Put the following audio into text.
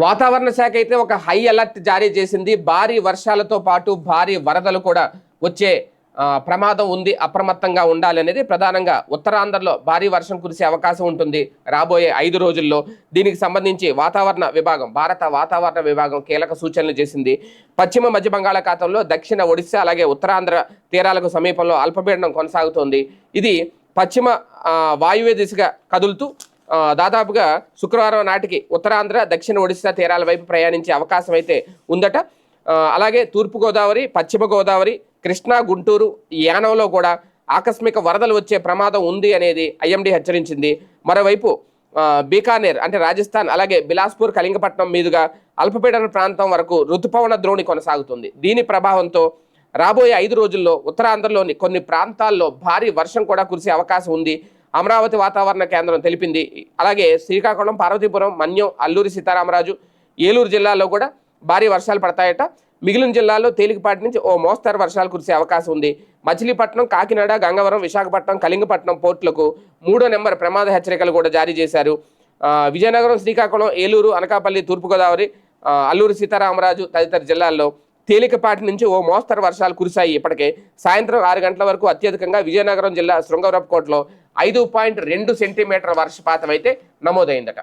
వాతావరణ శాఖ అయితే ఒక హై అలర్ట్ జారీ చేసింది. భారీ వర్షాలతో పాటు భారీ వరదలు కూడా వచ్చే ప్రమాదం ఉంది అప్రమత్తంగా ఉండాలనేది ప్రధానంగా ఉత్తరాంధ్రలో భారీ వర్షం కురిసే అవకాశం ఉంటుంది రాబోయే ఐదు రోజుల్లో. దీనికి సంబంధించి వాతావరణ విభాగం భారత వాతావరణ విభాగం కీలక సూచనలు చేసింది. పశ్చిమ మధ్య బంగాళాఖాతంలో దక్షిణ ఒడిశా అలాగే ఉత్తరాంధ్ర తీరాలకు సమీపంలో అల్పపీడనం కొనసాగుతోంది. ఇది పశ్చిమ వాయువ్య దిశగా కదులుతూ దాదాపుగా శుక్రవారం నాటికి ఉత్తరాంధ్ర దక్షిణ ఒడిశా తీరాల వైపు ప్రయాణించే అవకాశం అయితే ఉందట. అలాగే తూర్పుగోదావరి పశ్చిమ గోదావరి కృష్ణా గుంటూరు యానంలో కూడా ఆకస్మిక వరదలు వచ్చే ప్రమాదం ఉంది అనేది ఐఎండీ హెచ్చరించింది. మరోవైపు బీకానేర్ అంటే రాజస్థాన్ అలాగే బిలాస్పూర్ కళింగపట్నం మీదుగా అల్పపీడన ప్రాంతం వరకు ఋతుపవన ద్రోణి కొనసాగుతుంది. దీని ప్రభావంతో రాబోయే ఐదు రోజుల్లో ఉత్తరాంధ్రలోని కొన్ని ప్రాంతాల్లో భారీ వర్షం కూడా కురిసే అవకాశం ఉంది. అమరావతి వాతావరణ కేంద్రం తెలిపింది. అలాగే శ్రీకాకుళం పార్వతీపురం మన్యం అల్లూరి సీతారామరాజు ఏలూరు జిల్లాలో కూడా భారీ వర్షాలు పడతాయట. మిగిలిన జిల్లాల్లో తేలికపాటి నుంచి ఓ మోస్తరు వర్షాలు కురిసే అవకాశం ఉంది. మచిలీపట్నం కాకినాడ గంగవరం విశాఖపట్నం కళింగపట్నం పోర్టులకు మూడో నెంబర్ ప్రమాద హెచ్చరికలు కూడా జారీ చేశారు. విజయనగరం శ్రీకాకుళం ఏలూరు అనకాపల్లి తూర్పుగోదావరి అల్లూరు అల్లూరి సీతారామరాజు తదితర జిల్లాల్లో తేలికపాటి నుంచి ఓ మోస్తరు వర్షాలు కురిశాయి. ఇప్పటికే సాయంత్రం ఆరు గంటల వరకు అత్యధికంగా విజయనగరం జిల్లా శృంగవరపుకోటలో ఐదు పాయింట్ రెండు సెంటీమీటర్ వర్షపాతం అయితే నమోదైందట.